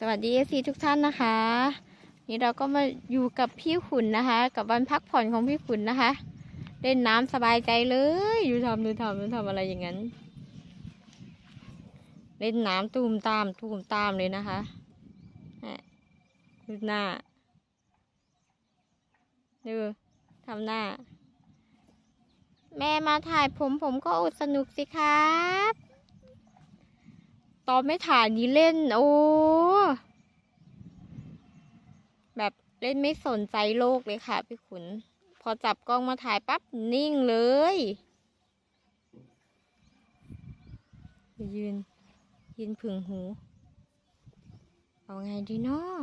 สวัสดีเอซีทุกท่านนะคะ นี่เราก็มาอยู่กับพี่ขุนนะคะ กับวันพักผ่อนของพี่ขุนนะคะ เล่นน้ำสบายใจเลยอยู่ทำดูทำดูทำอะไรอย่างนั้น เล่นน้ำตูมตามตูมตามเลยนะคะฮะดูหน้าดูทำหน้า แม่มาถ่ายผมผมก็อดสนุกสิครับ ตอนไม่ถ่ายนี้เล่น โอ้ แบบเล่นไม่สนใจโลกเลยค่ะ พี่ขุน พอจับกล้องมาถ่ายปั๊บ นิ่งเลย ยืน ยืนผึ่งหู เอาไงดีเนาะ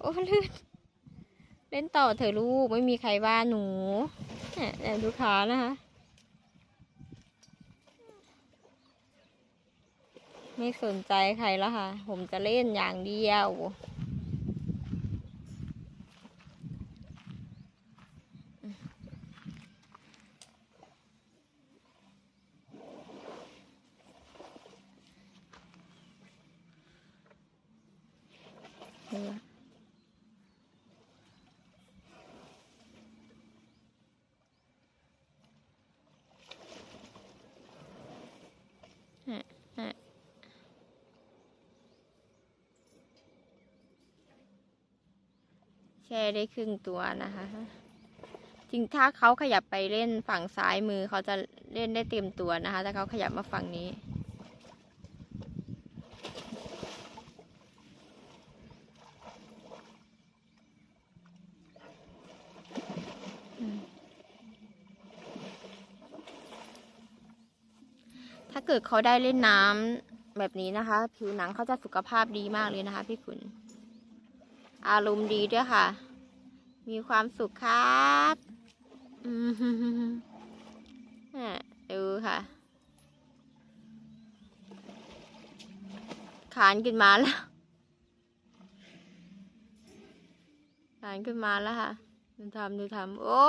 โอ้ลื่นเล่นต่อเถอะลูก ไม่มีใครว่าหนูเนี่ยเนี่ยดูขานะคะ ไม่สนใจใครแล้วค่ะ ผมจะเล่นอย่างเดียว แช่ได้ครึ่งตัวนะคะ จริงถ้าเขาขยับไปเล่นฝั่งซ้ายมือเขาจะเล่นได้เต็มตัวนะคะ แต่เขาขยับมาฝั่งนี้ ถ้าเกิดเขาได้เล่นน้ำแบบนี้นะคะ ผิวหนังเขาจะสุขภาพดีมากเลยนะคะพี่ขุน อารมณ์ดีด้วยค่ะ มีความสุขครับอืมอะดูค่ะ ขานขึ้นมาแล้ว ขานขึ้นมาแล้วค่ะ ดูทำดูทำโอ้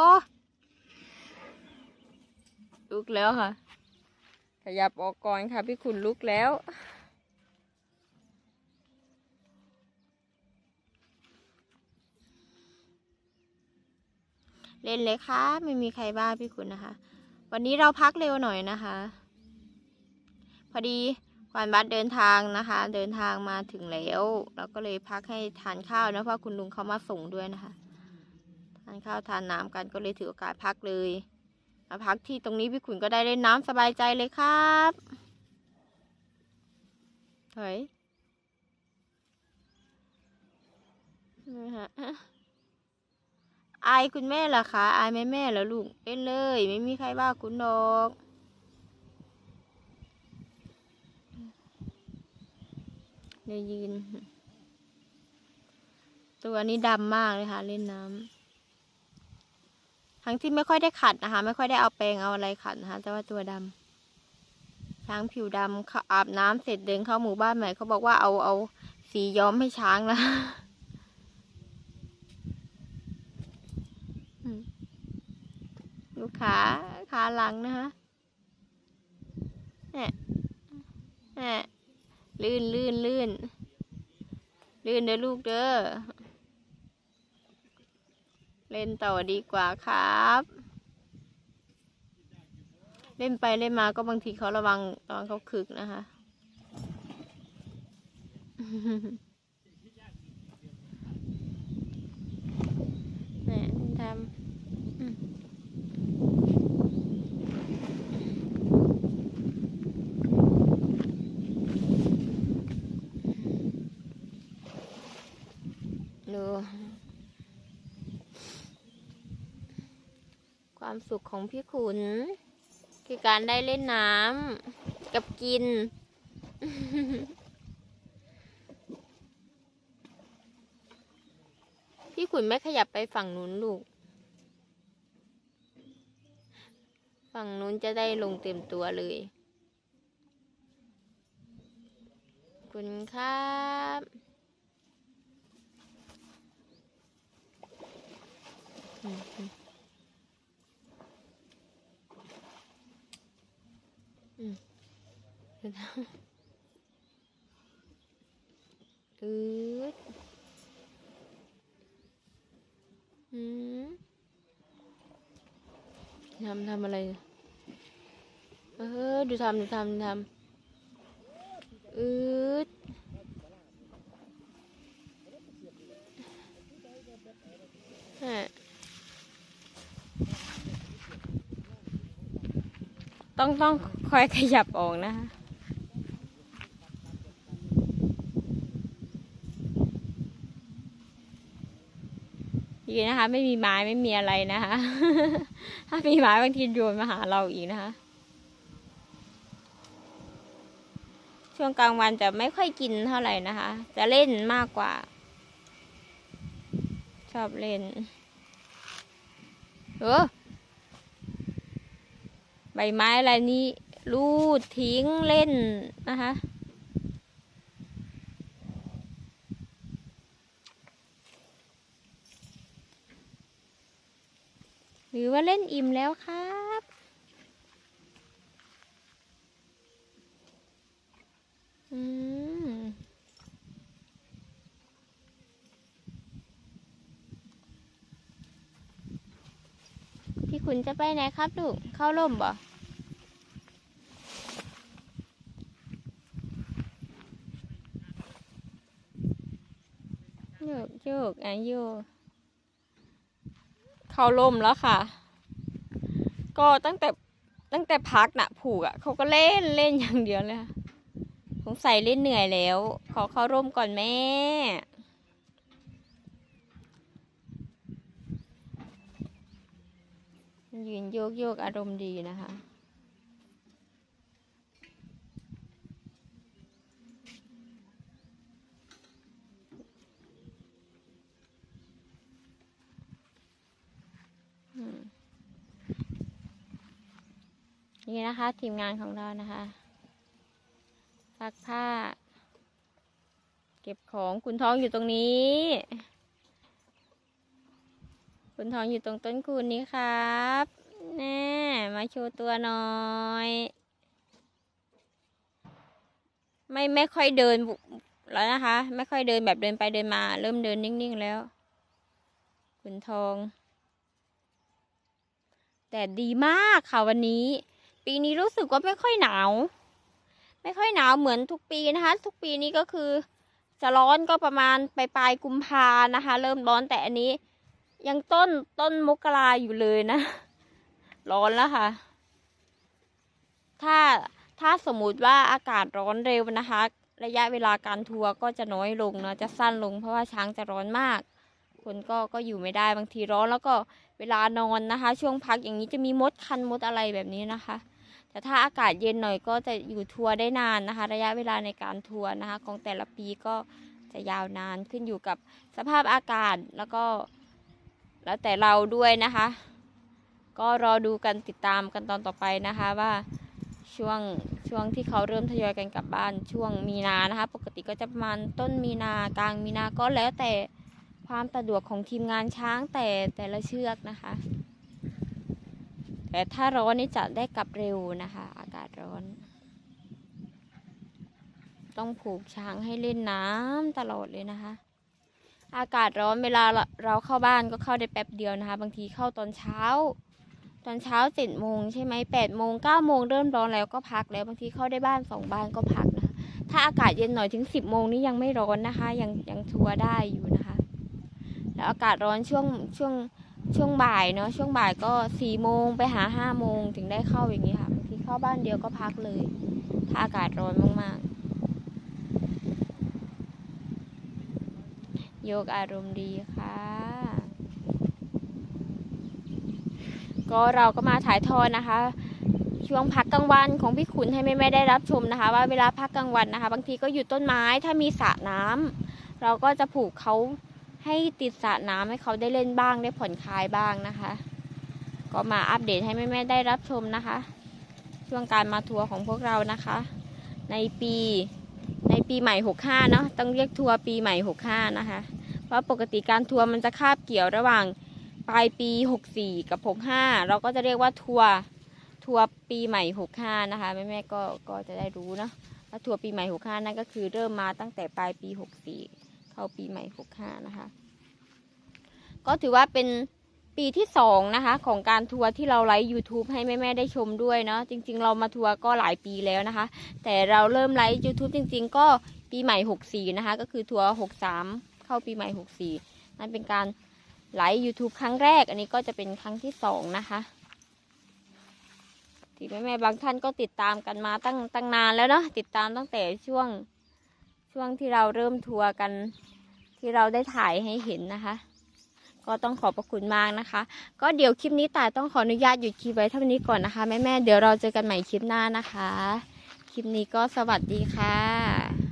ลุกแล้วค่ะ ขยับออกก่อนค่ะ พี่ขุนลุกแล้ว เล่นเลยค่ะไม่มีใครบ้าพี่คุณนะคะ วันนี้เราพักเร็วหน่อยนะคะ พอดีควานบัสเดินทางนะคะ เดินทางมาถึงแล้วเราก็เลยพักให้ทานข้าวนะเพราะคุณลุงเขามาส่งด้วยนะคะทานข้าวทานน้ำกันก็เลยถือโอกาสพักเลยมาพักที่ตรงนี้พี่ขุนก็ได้เล่นน้ำสบายใจเลยครับเฮ้ยนี่ฮะ อายคุณแม่เหรอคะอายแม่แม่เหรอลูกเล่นเลย ไม่มีใครว่าคุณดอกเดี๋ยวยืน ตัวนี้ดำมากเลยค่ะ เล่นน้ำทั้งที่ไม่ค่อยได้ขัดนะคะ ไม่ค่อยได้เอาแปรงเอาอะไรขัดนะคะ แต่ว่าตัวดำช้างผิวดำขาอาบน้ำเสร็จเดินเข้าหมู่บ้านใหม่เขาบอกว่าเอาเอาสีย้อมให้ช้างนะ ลูกขาขาหลังนะคะเนี่ยเนี่ยลื่นลื่นลื่นลื่นเด้อลูกเด้อเล่นต่อดีกว่าครับ เล่นไปเล่นมาก็บางทีเขาระวังระวังเขาคึกนะคะเนี่ยทำอืม ดู ความสุขของพี่ขุน คือการได้เล่นน้ำกับกิน พี่ขุนไม่ขยับไปฝั่งนู้นลูก ฝั่งนู้นจะได้ลงเต็มตัวเลยคุณครับอืม อืมอืมอืดอืมทำทำอะไร เออ ดูทำดูทำดูทำอืดฮะ ต้องต้องคอยขยับออกนะคะดีนะคะ ไม่มีไม้ไม่มีอะไรนะคะ ถ้ามีไม้บางทีโยนมาหาเราอีกนะคะ ช่วงกลางวันจะไม่ค่อยกินเท่าไหร่นะคะ จะเล่นมากกว่า ชอบเล่นเออ ใบไม้อะไรนี้ลูดทิ้งเล่นนะคะ หรือว่าเล่นอิ่มแล้วครับอืมพี่ขุนจะไปไหนครับลูกเข้าร่มบ่ โยกอะโยกเข้าร่มแล้วค่ะ ก็ตั้งแต่ตั้งแต่พักน่ะผูกอะเขาก็เล่นเล่นอย่างเดียวเลยค่ะสงสัยเล่นเหนื่อยแล้ว ขอเข้าร่มก่อนแม่ยืนโยกโยกอารมณ์ดีนะคะ นี่นะคะ ทีมงานของเรานะคะซักผ้า เก็บของคุณทองอยู่ตรงนี้ คุณทองอยู่ตรงต้นคูณนี้ครับแน่มาโชว์ตัวหน่อยไม่ไม่ค่อยเดินแล้วนะคะ ไม่ค่อยเดินแบบเดินไปเดินมา เริ่มเดินนิ่งๆแล้วคุณทอง แต่ดีมากค่ะวันนี้ ปีนี้รู้สึกว่าไม่ค่อยหนาว ไม่ค่อยหนาวเหมือนทุกปีนะคะ ทุกปีนี้ก็คือ จะร้อนก็ประมาณปลายปลายกุมภานะคะ เริ่มร้อนแต่อันนี้ ยังต้นต้นมกราอยู่เลยนะ ร้อนแล้วค่ะ ถ้าถ้าสมมติว่าอากาศร้อนเร็วนะคะ ระยะเวลาการทัวร์ก็จะน้อยลงเนาะจะสั้นลงเพราะว่าช้างจะร้อนมาก คนก็ก็อยู่ไม่ได้บางทีร้อนแล้วก็เวลานอนนะคะ ช่วงพักอย่างนี้จะมีมดคันมดอะไรแบบนี้นะคะ แต่ถ้าอากาศเย็นหน่อยก็จะอยู่ทัวร์ได้นานนะคะ ระยะเวลาในการทัวร์นะคะ ของแต่ละปีก็จะยาวนานขึ้นอยู่กับสภาพอากาศแล้วก็แล้วแต่เราด้วยนะคะ ก็รอดูกันติดตามกันตอนต่อไปนะคะว่าช่วงช่วงที่เขาเริ่มทยอยกันกลับบ้านช่วงมีนานะคะ ปกติก็จะประมาณต้นมีนากลางมีนาก็แล้วแต่ความสะดวกของทีมงานช้างแต่แต่ละเชือกนะคะ แต่ถ้าร้อนนี่จะได้กลับเร็วนะคะ อากาศร้อน ต้องผูกช้างให้เล่นน้ำตลอดเลยนะคะ อากาศร้อนเวลาเราเข้าบ้านก็เข้าได้แป๊บเดียวนะคะ บางทีเข้าตอนเช้า ตอนเช้าเจ็ดโมงใช่ไหมแปดโมงเก้าโมงเริ่มร้อนแล้วก็พักแล้วบางทีเข้าได้บ้านสองบ้านก็พักนะคะ ถ้าอากาศเย็นหน่อยถึงสิบโมงนี่ยังไม่ร้อนนะคะ ยังยังทัวร์ได้อยู่นะคะ แล้วอากาศร้อนช่วงช่วง ช่วงบ่ายเนาะช่วงบ่ายก็สี่โมงไปหาห้าโมงถึงได้เข้าอย่างนี้ค่ะบางทีเข้าบ้านเดียวก็พักเลย ถ้าอากาศร้อนมากๆ โยกอารมณ์ดีค่ะ ก็เราก็มาถ่ายทอดนะคะ ช่วงพักกลางวันของพี่ขุนให้แม่แม่ๆได้รับชมนะคะ ว่าเวลาพักกลางวันนะคะ บางทีก็อยู่ต้นไม้ถ้ามีสระน้ำเราก็จะผูกเขา ให้ติดสระน้ำให้เขาได้เล่นบ้างได้ผ่อนคลายบ้างนะคะ ก็มาอัปเดตให้แม่ๆได้รับชมนะคะ ช่วงการมาทัวร์ของพวกเรานะคะ ในปีในปีใหม่ 65 เนาะต้องเรียกทัวร์ปีใหม่ 65 นะคะ เพราะปกติการทัวร์มันจะคาบเกี่ยวระหว่างปลายปี 64 กับ 65 เราก็จะเรียกว่าทัวร์ทัวร์ปีใหม่ 65 นะคะ แม่ๆก็ก็จะได้รู้เนาะแล้วทัวร์ปีใหม่หกห้านั่นก็คือเริ่มมาตั้งแต่ปลายปีหกสี่ เข้าปีใหม่หกห้านะคะ ก็ถือว่าเป็นปีที่สองนะคะ ของการทัวร์ที่เราไลฟ์ YouTube ให้แม่ๆได้ชมด้วยเนาะจริง ๆ เรามาทัวร์ก็หลายปีแล้วนะคะ แต่เราเริ่มไลฟ์ YouTube จริง ๆ ก็ปีใหม่หกสี่นะคะ ก็คือทัวร์หกสามเข้าปีใหม่หกสี่นั่นเป็นการไลฟ์ YouTube ครั้งแรก อันนี้ก็จะเป็นครั้งที่สองนะคะที่แม่ๆบางท่านก็ติดตามกันมาตั้งตั้งนานแล้วเนาะติดตามตั้งแต่ช่วง ช่วงที่เราเริ่มทัวร์กันที่เราได้ถ่ายให้เห็นนะคะ ก็ต้องขอบพระคุณมากนะคะ ก็เดี๋ยวคลิปนี้ต่ายต้องขออนุญาตหยุดคลิปไว้เท่านี้ก่อนนะคะแม่แม่เดี๋ยวเราเจอกันใหม่คลิปหน้านะคะ คลิปนี้ก็สวัสดีค่ะ